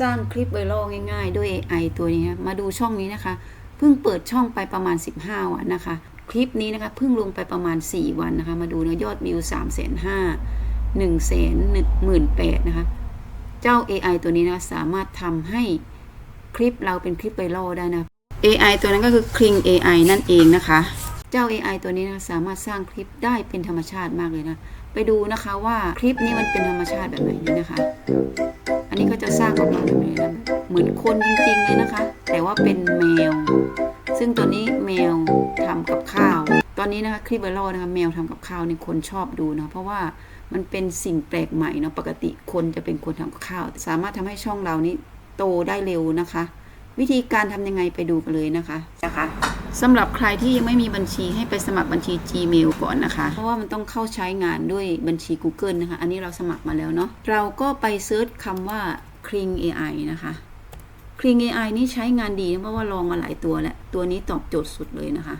สร้างคลิปไวรัลง่ายๆ ด้วย AI ตัวนี้มาดูช่องนี้นะคะ เพิ่งเปิดช่องไปประมาณ 15 วันนะคะ คลิปนี้นะคะเพิ่งลงไปประมาณ 4 วันนะคะ มาดูนะยอดวิว3 5 0 0 0 0 1 1 1 8 0 0นะคะ เจ้า AI ตัวนี้นะสามารถทำให้คลิปเราเป็นคลิปไวรัลได้นะ AI ตัวนั้นก็คือ Kling AI นั่นเองนะคะ เจ้า AI ตัวนี้นะสามารถสร้างคลิปได้เป็นธรรมชาติมากเลยนะ ไปดูนะคะว่าคลิปนี้มันเป็นธรรมชาติแบบไหนนี่นะคะ อันนี้ก็จะสร้างออกมาแบบนี้นะเหมือนคนจริงๆเลยนะคะ แต่ว่าเป็นแมว ซึ่งตัวนี้แมวทำกับข้าว ตอนนี้นะคะคลิปไวรัลนะคะแมวทำกับข้าวนี่คนชอบดูนะเพราะว่ามันเป็นสิ่งแปลกใหม่เนาะปกติคนจะเป็นคนทำกับข้าว สามารถทำให้ช่องเรานี้โตได้เร็วนะคะ วิธีการทำยังไงไปดูกันเลยนะคะนะคะสำหรับใครที่ยังไม่มีบัญชีให้ไปสมัครบัญชี Gmail ก่อนนะคะ เพราะว่ามันต้องเข้าใช้งานด้วยบัญชี Google นะคะ อันนี้เราสมัครมาแล้วเนาะเราก็ไปเซิร์ชคำว่า Kling AI นะคะ Kling AI นี่ใช้งานดีเพราะว่าลองมาหลายตัวแล้ว ตัวนี้ตอบโจทย์สุดเลยนะคะ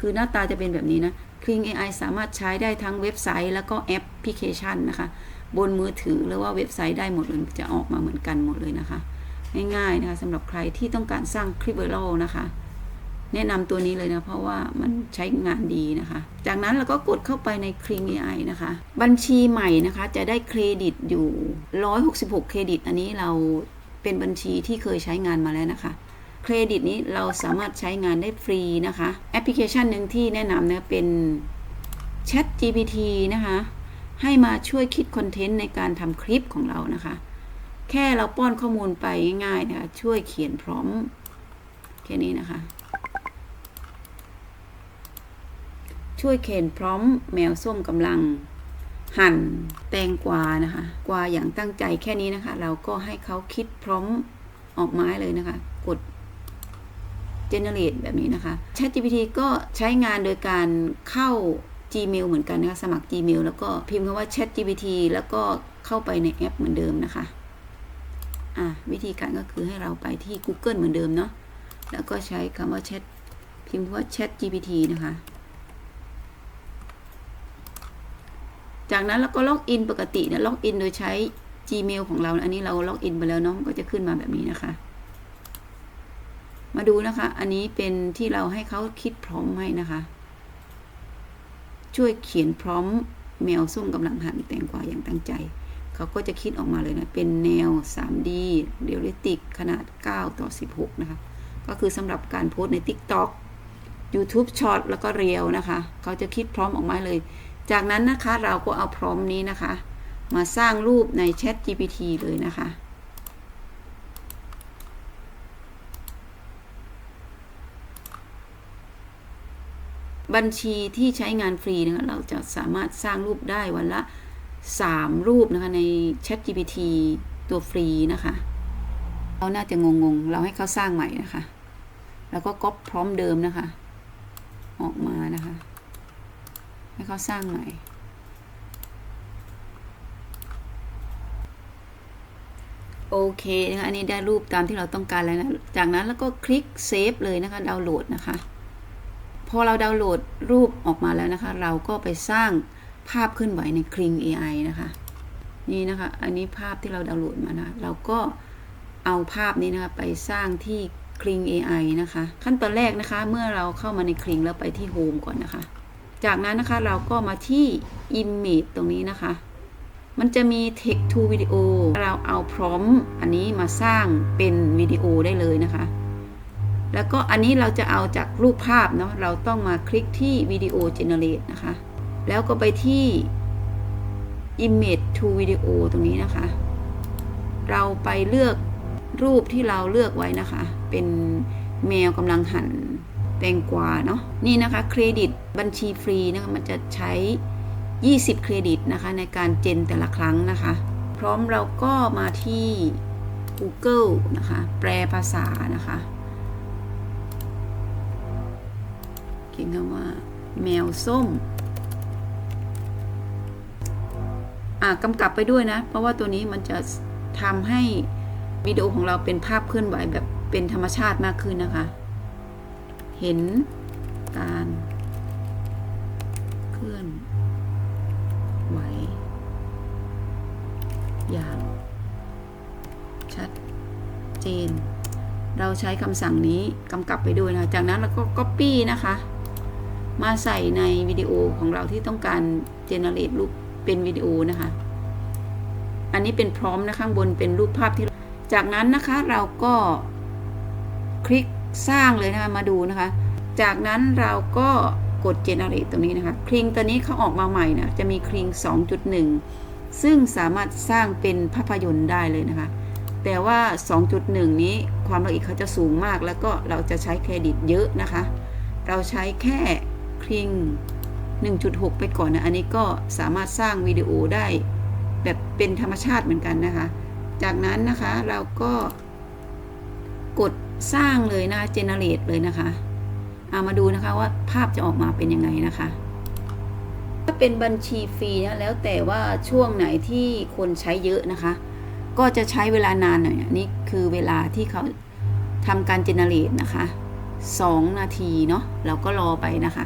คือหน้าตาจะเป็นแบบนี้นะ Kling AI สามารถใช้ได้ทั้งเว็บไซต์แล้วก็แอปพลิเคชันนะคะ บนมือถือหรือว่าเว็บไซต์ได้หมดเลยจะออกมาเหมือนกันหมดเลยนะคะ ง่ายๆนะคะสำหรับใครที่ต้องการสร้างคลิปไวรัลนะคะ แนะนำตัวนี้เลยนะเพราะว่ามันใช้งานดีนะคะ จากนั้นเราก็กดเข้าไปใน Kling AI นะคะ บัญชีใหม่นะคะจะได้เครดิตอยู่ 166 เครดิต อันนี้เราเป็นบัญชีที่เคยใช้งานมาแล้วนะคะเครดิตนี้เราสามารถใช้งานได้ฟรีนะคะ แอปพลิเคชันหนึ่งที่แนะนำนะเป็น Chat GPT นะคะ ให้มาช่วยคิดคอนเทนต์ในการทำคลิปของเรานะคะ แค่เราป้อนข้อมูลไปง่ายๆนะคะช่วยเขียนพร้อมแค่นี้นะคะ ช่วยเขียนพร้อมแมวส้มกำลังหั่นแตงกวานะคะกวาอย่างตั้งใจแค่นี้นะคะ เราก็ให้เขาคิดพร้อมออกไม้เลยนะคะ กด generate แบบนี้นะคะ ChatGPT ก็ใช้งานโดยการเข้า Gmail เหมือนกันนะคะ สมัคร Gmail แล้วก็พิมพ์คำว่า ChatGPT แล้วก็เข้าไปในแอปเหมือนเดิมนะคะ อะวิธีการก็คือให้เราไปที่ Google เหมือนเดิมเนาะแล้วก็ใช้คำว่า Chat พิมพ์ว่า Chat GPT นะคะ จากนั้นเราก็ล็อกอินปกติเนี่ยล็อกอินโดยใช้ Gmail ของเรา อันนี้เราล็อกอินไปแล้วเนาะก็จะขึ้นมาแบบนี้นะคะ มาดูนะคะ อันนี้เป็นที่เราให้เขาคิดพร้อมให้นะคะ ช่วยเขียนพร้อมแมวส้มกำลังหั่นแตงกวาอย่างตั้งใจ เขาก็จะคิดออกมาเลยนะ เป็นแนว 3D เรียลลิติกขนาด 9 ต่อ 16 นะคะ ก็คือสำหรับการโพสใน TikTok YouTube Short แล้วก็เรียวนะคะ เขาจะคิดพร้อมออกมาเลย จากนั้นนะคะเราก็เอาพร้อมนี้นะคะ มาสร้างรูปใน Chat GPT เลยนะคะบัญชีที่ใช้งานฟรีนะคะเราจะสามารถสร้างรูปได้วันละ 3 รูปนะคะใน Chat GPT ตัวฟรีนะคะเราน่าจะงงๆ เราให้เขาสร้างใหม่นะคะ แล้วก็ก๊อปพร้อมเดิมนะคะ ออกมานะคะ ให้เขาสร้างใหม่ โอเคนะคะ อันนี้ได้รูปตามที่เราต้องการแล้วนะ จากนั้นแล้วก็คลิกเซฟเลยนะคะ ดาวน์โหลดนะคะ พอเราดาวน์โหลดรูปออกมาแล้วนะคะ เราก็ไปสร้าง ภาพขึ้นไหวใน Kling AI นะคะ นี่นะคะ อันนี้ภาพที่เราดาวน์โหลดมานะ เราก็เอาภาพนี้นะคะ ไปสร้างที่ Kling AI นะคะ ขั้นตอนแรกนะคะ เมื่อเราเข้ามาใน Kling แล้วไปที่ Home ก่อนนะคะ จากนั้นนะคะเราก็มาที่ Image ตรงนี้นะคะ มันจะมี Text to Video เราเอาพร้อมอันนี้มาสร้างเป็นวิดีโอได้เลยนะคะแล้วก็อันนี้เราจะเอาจากรูปภาพเนาะ เราต้องมาคลิกที่วิดีโอ generate นะคะ แล้วก็ไปที่ image to video ตรงนี้นะคะ เราไปเลือกรูปที่เราเลือกไว้นะคะ เป็นแมวกำลังหั่นแตงกวาเนาะนี่นะคะเครดิตบัญชีฟรีนะคะมันจะใช้ 20 เครดิตนะคะในการเจนแต่ละครั้งนะคะ พร้อมเราก็มาที่ Google นะคะ แปลภาษานะคะเขียนคำว่าแมวส้ม กำกับไปด้วยนะ เพราะว่าตัวนี้มันจะทำให้วิดีโอของเราเป็นภาพเคลื่อนไหวแบบเป็นธรรมชาติมากขึ้นนะคะ เห็นการเคลื่อนไหว อย่าง ชัดเจน เราใช้คำสั่งนี้กำกับไปด้วยนะจากนั้นเราก็ Copy นะคะ มาใส่ในวิดีโอของเราที่ต้องการ generate รูป เป็นวิดีโอนะคะ อันนี้เป็นพร้อมนะข้างบนเป็นรูปภาพที่ จากนั้นนะคะเราก็คลิกสร้างเลยนะคะมาดูนะคะ จากนั้นเราก็กด generate ตรงนี้นะคะคลิงตัวนี้เขาออกมาใหม่นะจะมีคลิง 2.1 ซึ่งสามารถสร้างเป็นภาพยนตร์ได้เลยนะคะ แต่ว่า 2.1 นี้ความละเอียดเขาจะสูงมากแล้วก็เราจะใช้เครดิตเยอะนะคะ เราใช้แค่คลิง 1.6 ไปก่อนนะ อันนี้ก็สามารถสร้างวิดีโอได้ แบบเป็นธรรมชาติเหมือนกันนะคะ จากนั้นนะคะเราก็กดสร้างเลยนะ generate เลยนะคะเอามาดูนะคะว่าภาพจะออกมาเป็นยังไงนะคะ ถ้าเป็นบัญชีฟรีนะแล้วแต่ว่าช่วงไหนที่คนใช้เยอะนะคะ ก็จะใช้เวลานานหน่อยนนี้คือเวลาที่เขาทำการเจเนเรตนะคะ 2 นาทีเนาะเราก็รอไปนะคะ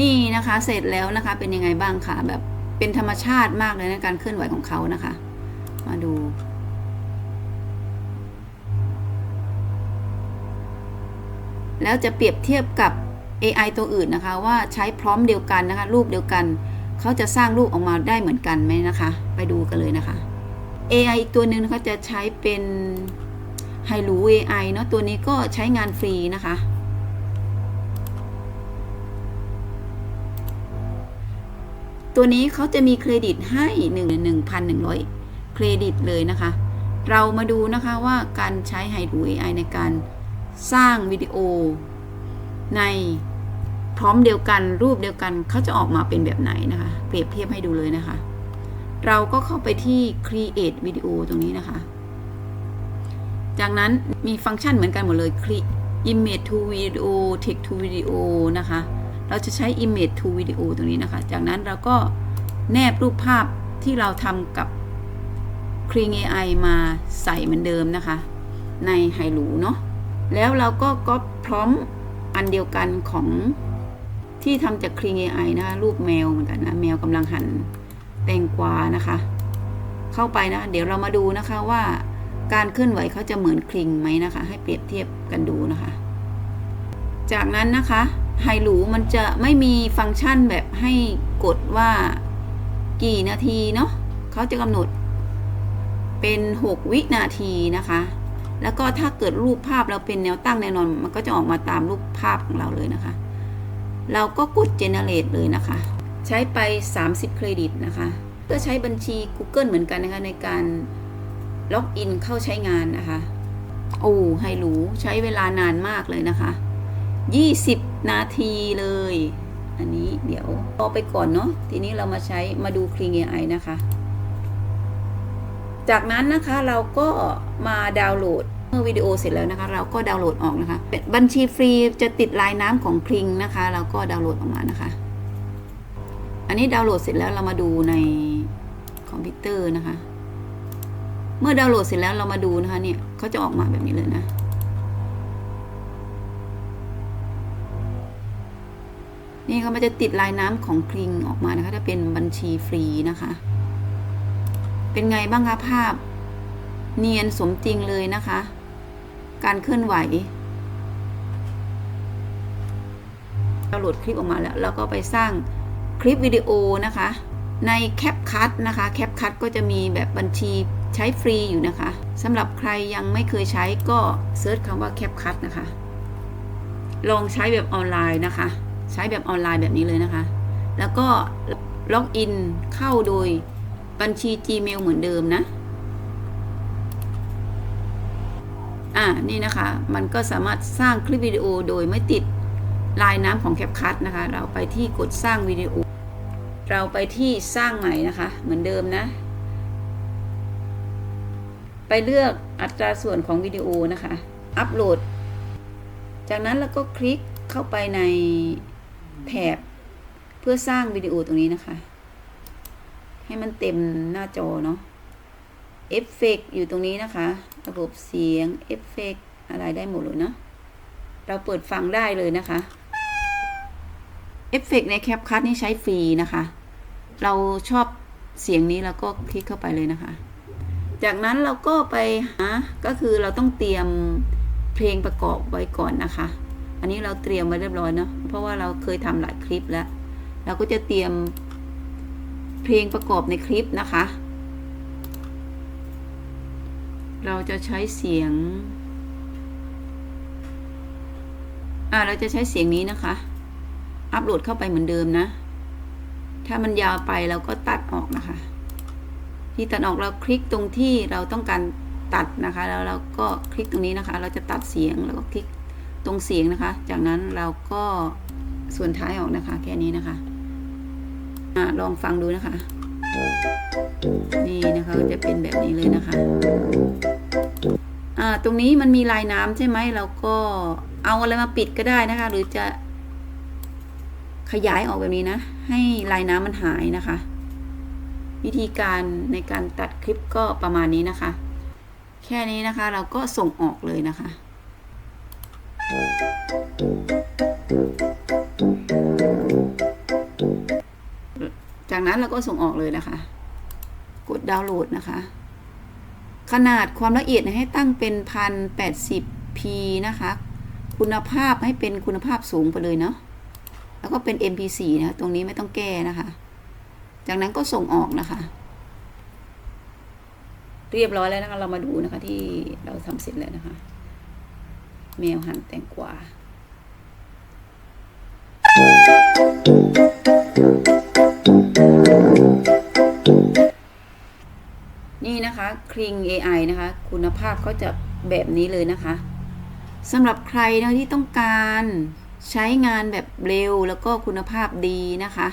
นี่นะคะ เสร็จแล้วนะคะ เป็นยังไงบ้างคะแบบเป็นธรรมชาติมากเลยในการเคลื่อนไหวของเขานะคะ มาดู แล้วจะเปรียบเทียบกับ AI ตัวอื่นนะคะ ว่าใช้พร้อมเดียวกันนะคะ รูปเดียวกัน เขาจะสร้างรูปออกมาได้เหมือนกันไหมนะคะ ไปดูกันเลยนะคะ AI อีกตัวหนึ่งนะคะจะใช้เป็นไฮรู AI เนาะตัวนี้ก็ใช้งานฟรีนะคะ ตัวนี้เขาจะมีเครดิตให้1 1,100 เครดิตเลยนะคะ เรามาดูนะคะว่าการใช้ไฮรู AI ในการสร้างวิดีโอ ในพร้อมเดียวกันรูปเดียวกันเขาจะออกมาเป็นแบบไหนนะคะ เปรียบเทียบให้ดูเลยนะคะ เราก็เข้าไปที่ create video ตรงนี้นะคะ จากนั้นมีฟังก์ชันเหมือนกันหมดเลย create image to video text to video นะคะ เราจะใช้ image to video ตรงนี้นะคะ จากนั้นเราก็แนบรูปภาพที่เราทำกับ k r i n g AI มาใส่เหมือนเดิมนะคะ ในไฮรูเนาะแล้วเราก็ก๊อปพร้อมอันเดียวกันของที่ทำจาก k r i n g AI นะคะรูปแมวเหมือนกันนะ แมวกำลังหันแตงกวานะคะ เข้าไปนะ เดี๋ยวเรามาดูนะคะว่าการเคลื่อนไหวเขาจะเหมือนคลิงไหมนะคะ ให้เปรียบเทียบกันดูนะคะ จากนั้นนะคะ ไฮรูมันจะไม่มีฟังก์ชันแบบให้กดว่ากี่นาทีเนาะเขาจะกำหนดเป็น 6 วินาทีนะคะ แล้วก็ถ้าเกิดรูปภาพเราเป็นแนวตั้งแนวนอน มันก็จะออกมาตามรูปภาพของเราเลยนะคะ เราก็กด generate เลยนะคะ ใช้ไป 30 เครดิตนะคะก็ใช้บัญชี Google เหมือนกันนะคะในการล็อกอินเข้าใช้งานนะคะ โอ้ไฮรูใช้เวลานานมากเลยนะคะ 20 นาทีเลย อันนี้เดี๋ยวรอไปก่อนเนาะทีนี้เรามาใช้มาดู Kling AI นะคะ จากนั้นนะคะเราก็มาดาวน์โหลดเมื่อวิดีโอเสร็จแล้วนะคะ เราก็ดาวน์โหลดออกนะคะบัญชีฟรีจะติดลายน้ำของคลิงนะคะ เราก็ดาวน์โหลดออกมานะคะ อันนี้ดาวน์โหลดเสร็จแล้วเรามาดูในคอมพิวเตอร์นะคะ เมื่อดาวน์โหลดเสร็จแล้วเรามาดูนะคะเนี่ยเขาจะออกมาแบบนี้เลยนะ นี่เขามันจะติดลายน้ำของคลิงออกมานะคะถ้าเป็นบัญชีฟรีนะคะ เป็นไงบ้างคะภาพ เนียนสมจริงเลยนะคะ การเคลื่อนไหวดาวโหลดคลิปออกมาแล้วแล้วก็ไปสร้างคลิปวิดีโอนะคะ ในแคปคัทนะคะแคปคัทก็จะมีแบบบัญชีใช้ฟรีอยู่นะคะสำหรับใครยังไม่เคยใช้ก็เซิร์ชคำว่าแคปคัทนะคะ ลองใช้แบบออนไลน์นะคะ ใช้แบบออนไลน์แบบนี้เลยนะคะ แล้วก็ล็อกอินเข้าโดยบัญชี Gmail เหมือนเดิมนะ อ่า นี่นะคะ มันก็สามารถสร้างคลิปวิดีโอโดยไม่ติดลายน้ำของแคปคัทนะคะ เราไปที่กดสร้างวิดีโอ เราไปที่สร้างใหม่นะคะ เหมือนเดิมนะ ไปเลือกอัตราส่วนของวิดีโอนะคะ อัปโหลด จากนั้นเราก็คลิกเข้าไปใน แถบ เพื่อสร้างวิดีโอตรงนี้นะคะ ให้มันเต็มหน้าจอเนาะเอฟเฟกอยู่ตรงนี้นะคะ ระบบเสียงเอฟเฟกอะไรได้หมดเลยเนาะเราเปิดฟังได้เลยนะคะเอฟเฟกในแคปคัทนี่ใช้ฟรีนะคะ เราชอบเสียงนี้แล้วก็คลิกเข้าไปเลยนะคะ จากนั้นเราก็ไปหาก็คือเราต้องเตรียมเพลงประกอบไว้ก่อนนะคะ อันนี้เราเตรียมไว้เรียบร้อยเนาะเพราะว่าเราเคยทำหลายคลิปแล้ว เราก็จะเตรียมเพลงประกอบในคลิปนะคะ เราจะใช้เสียงอ่าเราจะใช้เสียงนี้นะคะ อัปโหลดเข้าไปเหมือนเดิมนะ ถ้ามันยาวไปเราก็ตัดออกนะคะ ที่ตัดออกเราคลิกตรงที่เราต้องการตัดนะคะ แล้วเราก็คลิกตรงนี้นะคะ เราจะตัดเสียงแล้วก็คลิก ตรงเสียงนะคะ จากนั้นเราก็ส่วนท้ายออกนะคะ แค่นี้นะคะอ่าลองฟังดูนะคะ นี่นะคะจะเป็นแบบนี้เลยนะคะอ่าตรงนี้มันมีลายน้ำใช่ไหมเราก็เอาอะไรมาปิดก็ได้นะคะ หรือจะขยายออกแบบนี้นะ ให้ลายน้ำมันหายนะคะ วิธีการในการตัดคลิปก็ประมาณนี้นะคะ แค่นี้นะคะเราก็ส่งออกเลยนะคะ จากนั้นเราก็ส่งออกเลยนะคะ กดดาวน์โหลดนะคะ ขนาดความละเอียดให้ตั้งเป็นพันแปดสิบ p นะคะ คุณภาพให้เป็นคุณภาพสูงไปเลยเนาะ แล้วก็เป็น mp4 นะตรงนี้ไม่ต้องแก้นะคะ จากนั้นก็ส่งออกนะคะ เรียบร้อยแล้วนะคะ เรามาดูนะคะที่เราทำเสร็จแล้วนะคะ แมวหั่นแตงกวานี่นะคะคลิง AI นะคะ คุณภาพเขาจะแบบนี้เลยนะคะสำหรับใครนะที่ต้องการใช้งานแบบเร็วแล้วก็คุณภาพดีนะคะ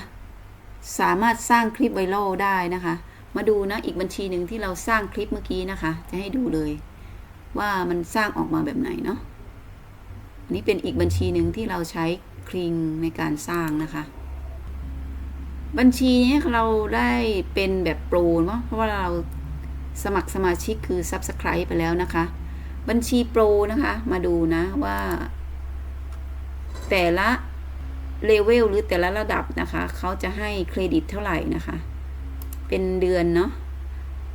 สามารถสร้างคลิปไวรัลได้นะคะ มาดูนะอีกบัญชีหนึ่งที่เราสร้างคลิปเมื่อกี้นะคะ จะให้ดูเลย ว่ามันสร้างออกมาแบบไหนเนาะ อันนี้เป็นอีกบัญชีหนึ่งที่เราใช้คลิงในการสร้างนะคะ บัญชีนี้เราได้เป็นแบบโปรเนาะเพราะว่าเราสมัครสมาชิกคือ Subscribe ไปแล้วนะคะ บัญชีโปรนะคะมาดูนะว่า แต่ละเลเวลหรือแต่ละระดับนะคะ เขาจะให้เครดิตเท่าไหร่นะคะ เป็นเดือนเนาะ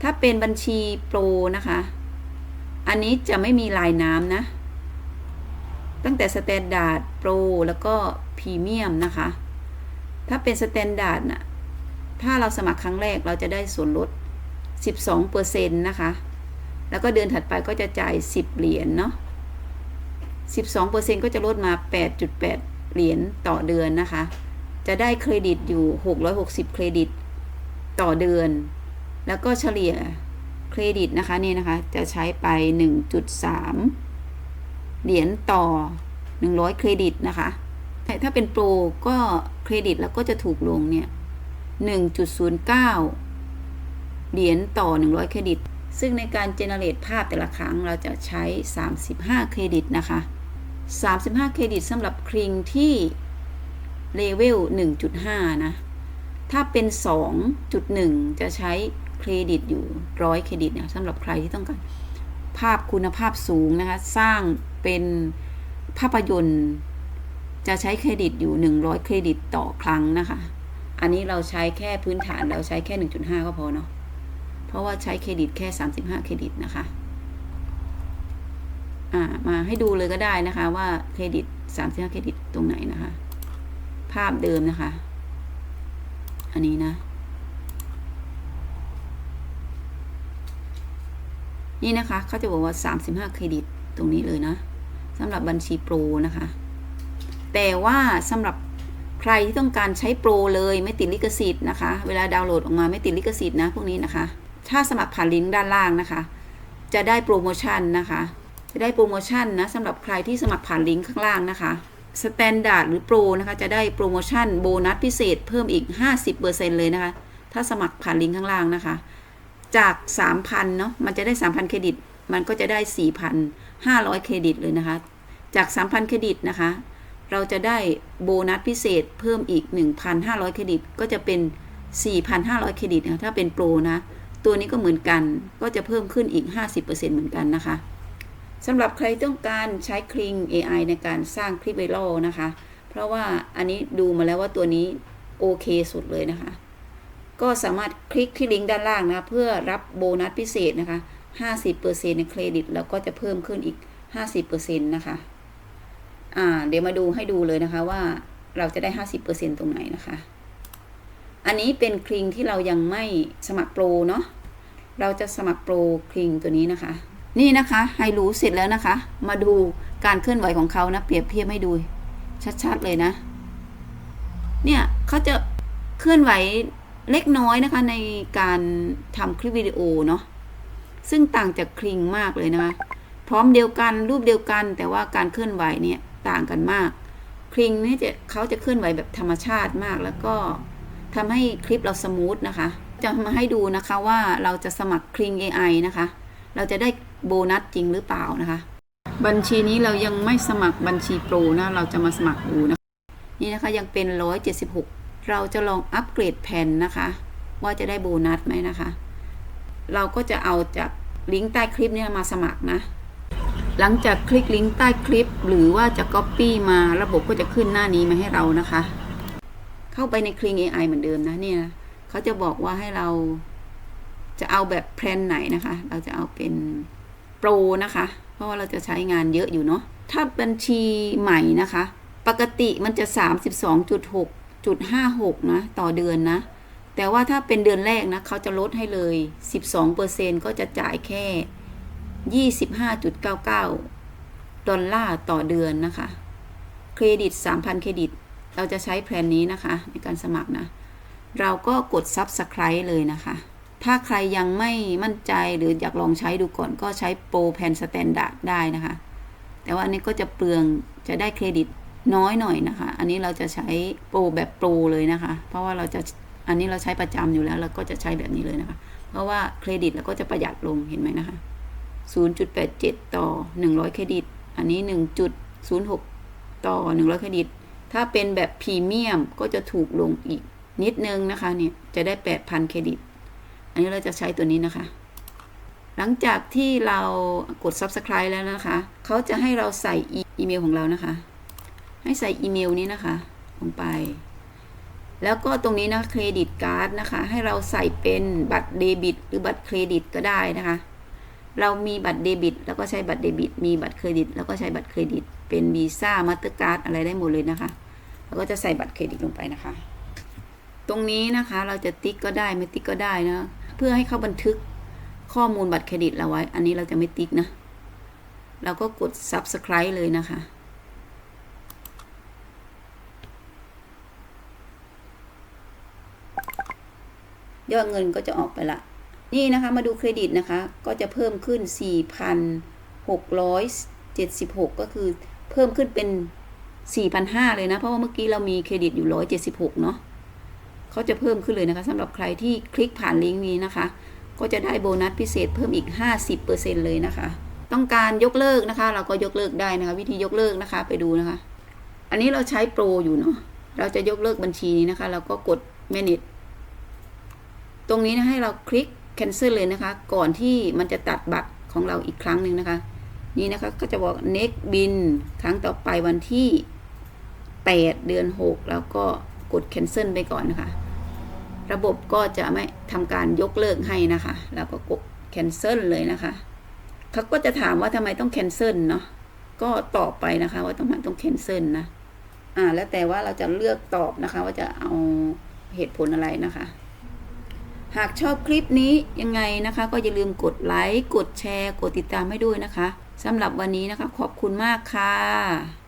ถ้าเป็นบัญชีโปรนะคะ อันนี้จะไม่มีลายน้ำนะ ตั้งแต่สแตนดาร์ดโปรแล้วก็พรีเมียมนะคะ ถ้าเป็นสแตนดาร์ดน่ะ ถ้าเราสมัครครั้งแรกเราจะได้ส่วนลด 12%นะคะ แล้วก็เดือนถัดไปก็จะจ่าย 10 เหรียญเนาะ 12%ก็จะลดมา 8.8 เหรียญต่อเดือนนะคะ จะได้เครดิตอยู่ 660 เครดิตต่อเดือน แล้วก็เฉลี่ยเครดิตนะคะนี่นะคะ จะใช้ไป 1.3 เหรียญต่อ 100 เครดิตนะคะ ถ้าเป็นโปรก็เครดิตแล้วก็จะถูกลงเนี่ย 1.09 เหรียญต่อ 100 เครดิต ซึ่งในการเจเนเรตภาพแต่ละครั้งเราจะใช้ 35 เครดิตนะคะ 35 เครดิตสำหรับคลิงที่เลเวล 1.5 นะ ถ้าเป็น 2.1 จะใช้เครดิตอยู่100เครดิตนะสำหรับใครที่ต้องการ ภาพคุณภาพสูงนะคะ สร้างเป็นภาพยนตร์ จะใช้เครดิตอยู่ 100 เครดิตต่อครั้งนะคะ อันนี้เราใช้แค่พื้นฐานเราใช้แค่ 1.5 ก็พอเนาะ เพราะว่าใช้เครดิตแค่ 35 เครดิตนะคะ อ่า มาให้ดูเลยก็ได้นะคะว่าเครดิต 35 เครดิตตรงไหนนะคะ ภาพเดิมนะคะ อันนี้นะ นี่นะคะเขาจะบอกว่า 35 เครดิตตรงนี้เลยนะสำหรับบัญชีโปรนะคะ แต่ว่าสำหรับใครที่ต้องการใช้โปรเลยไม่ติดลิขสิทธิ์นะคะ เวลาดาวน์โหลดออกมาไม่ติดลิขสิทธิ์นะพวกนี้นะคะ ถ้าสมัครผ่านลิงก์ด้านล่างนะคะ จะได้โปรโมชั่นนะคะ จะได้โปรโมชั่นนะสำหรับใครที่สมัครผ่านลิงก์ข้างล่างนะคะสแตนดาร์ดหรือโปรนะคะจะได้โปรโมชั่นโบนัสพิเศษเพิ่มอีก 50%เลยนะคะ ถ้าสมัครผ่านลิงก์ข้างล่างนะคะ จาก 3,000เนาะมันจะได้ 3,000 เครดิต มันก็จะได้ 4,500 เครดิตเลยนะคะ จาก 3,000 เครดิตนะคะ เราจะได้โบนัสพิเศษเพิ่มอีก 1,500 เครดิต ก็จะเป็น 4,500 เครดิตนะถ้าเป็นโปรนะ ตัวนี้ก็เหมือนกันก็จะเพิ่มขึ้นอีก 50%เหมือนกันนะคะสำหรับใครต้องการใช้คลิง AI ในการสร้างคลิปไวรัลนะคะ เพราะว่าอันนี้ดูมาแล้วว่าตัวนี้โอเคสุดเลยนะคะ ก็สามารถคลิกที่ลิงก์ด้านล่างนะคะเพื่อรับโบนัสพิเศษนะคะ 50%ในเครดิต แล้วก็จะเพิ่มขึ้นอีก 50%นะคะ อ่า เดี๋ยวมาดูให้ดูเลยนะคะว่าเราจะได้ 50%ตรงไหนนะคะ อันนี้เป็นคลิงที่เรายังไม่สมัครโปรเนาะ เราจะสมัครโปรคลิงตัวนี้นะคะ นี่นะคะไฮรู้เสร็จแล้วนะคะ มาดูการเคลื่อนไหวของเขานะ เปรียบเทียบให้ดูชัดๆเลยนะ เนี่ยเขาจะเคลื่อนไหว เล็กน้อยนะคะในการทำคลิปวิดีโอเนาะซึ่งต่างจากคลิงมากเลยนะคะพร้อมเดียวกันรูปเดียวกันแต่ว่าการเคลื่อนไหวเนี่ยต่างกันมาก คลิงนี่จะเขาจะเคลื่อนไหวแบบธรรมชาติมากแล้วก็ทำให้คลิปเราสมูทนะคะ จะมาให้ดูนะคะว่าเราจะสมัครคลิง AI นะคะ เราจะได้โบนัสจริงหรือเปล่านะคะ บัญชีนี้เรายังไม่สมัครบัญชีโปรนะเราจะมาสมัครดูนะะนี่นะคะยังเป็น 176 เราจะลองอัปเกรดแผ่นนะคะ ว่าจะได้โบนัสไหมนะคะ เราก็จะเอาจากลิงก์ใต้คลิปเนี่ยมาสมัครนะ หลังจากคลิกลิงก์ใต้คลิป หรือว่าจะ Copy มาระบบก็จะขึ้นหน้านี้มาให้เรานะคะ เข้าไปในคลิง AI เหมือนเดิมนะเนี่ยเขาจะบอกว่าให้เราจะเอาแบบแพลนไหนนะคะ เราจะเอาเป็นโปรนะคะ เพราะว่าเราจะใช้งานเยอะอยู่เนาะถ้าบัญชีใหม่นะคะ ปกติมันจะ 32.6.56นะ ต่อเดือนนะ แต่ว่าถ้าเป็นเดือนแรกนะเขาจะลดให้เลย 12%ก็จะจ่ายแค่ 25.99 ดอลลาร์ต่อเดือนนะคะ เครดิต 3,000 เครดิต เราจะใช้แพลนนี้นะคะ ในการสมัครนะ เราก็กด Subscribe เลยนะคะ ถ้าใครยังไม่มั่นใจหรืออยากลองใช้ดูก่อนก็ใช้โปรแพนสแตนดาร์ดได้นะคะ แต่ว่าอันนี้ก็จะเปลืองจะได้เครดิต น้อยหน่อยนะคะ อันนี้เราจะใช้โปรแบบโปรเลยนะคะ เพราะว่าเราจะอันนี้เราใช้ประจำอยู่แล้วเราก็จะใช้แบบนี้เลยนะคะ เพราะว่าเครดิตเราก็จะประหยัดลงเห็นไหมนะคะ 0.87 ต่อ 100 เครดิต อันนี้ 1.06 ต่อ 100 เครดิต ถ้าเป็นแบบพรีเมียมก็จะถูกลงอีกนิดนึงนะคะเนี่ยจะได้ 8,000 เครดิต อันนี้เราจะใช้ตัวนี้นะคะ หลังจากที่เรากด subscribe แล้วนะคะ เขาจะให้เราใส่อีเมลของเรานะคะ ให้ใส่อีเมลนี้นะคะ ลงไป แล้วก็ตรงนี้นะเครดิตการ์ดนะคะ ให้เราใส่เป็นบัตรเดบิต หรือบัตรเครดิตก็ได้นะคะ เรามีบัตรเดบิต แล้วก็ใช้บัตรเดบิต มีบัตรเครดิต แล้วก็ใช้บัตรเครดิต เป็นวีซ่ามาสเตอร์การ์ดอะไรได้หมดเลยนะคะ แล้วก็จะใส่บัตรเครดิตลงไปนะคะ ตรงนี้นะคะเราจะติ๊กก็ได้ไม่ติ๊กก็ได้นะ เพื่อให้เขาบันทึกข้อมูลบัตรเครดิตเราไว้ อันนี้เราจะไม่ติ๊กนะ เราก็กด subscribe เลยนะคะ ยอดเงินก็จะออกไปละ นี่นะคะมาดูเครดิตนะคะ ก็จะเพิ่มขึ้น 4,676 ก็คือเพิ่มขึ้นเป็น 4,500 เลยนะ เพราะว่าเมื่อกี้เรามีเครดิตอยู่ 176 เนาะเขาจะเพิ่มขึ้นเลยนะคะสำหรับใครที่คลิกผ่านลิงก์นี้นะคะ ก็จะได้โบนัสพิเศษเพิ่มอีก 50%เลยนะคะ ต้องการยกเลิกนะคะ เราก็ยกเลิกได้นะคะ วิธียกเลิกนะคะไปดูนะคะ อันนี้เราใช้โปรอยู่เนาะเราจะยกเลิกบัญชีนี้นะคะ เราก็กด manage ตรงนี้นะให้เราคลิก cancel เลยนะคะ ก่อนที่มันจะตัดบัตรของเราอีกครั้งหนึ่งนะคะ นี่นะคะก็จะบอก next bill ครั้งต่อไปวันที่ 8 เดือน 6 แล้วก็กด cancel ไปก่อนนะคะ ระบบก็จะไม่ทำการยกเลิกให้นะคะ แล้วก็กด cancel เลยนะคะเขาก็จะถามว่าทำไมต้อง cancel เนาะก็ตอบไปนะคะ ว่าทำไมต้อง cancel นะอ่าแล้วแต่ว่าเราจะเลือกตอบนะคะ ว่าจะเอาเหตุผลอะไรนะคะ หากชอบคลิปนี้ยังไงนะคะ ก็อย่าลืมกดไลค์ กดแชร์ กดติดตามให้ด้วยนะคะสำหรับวันนี้นะคะ ขอบคุณมากค่ะ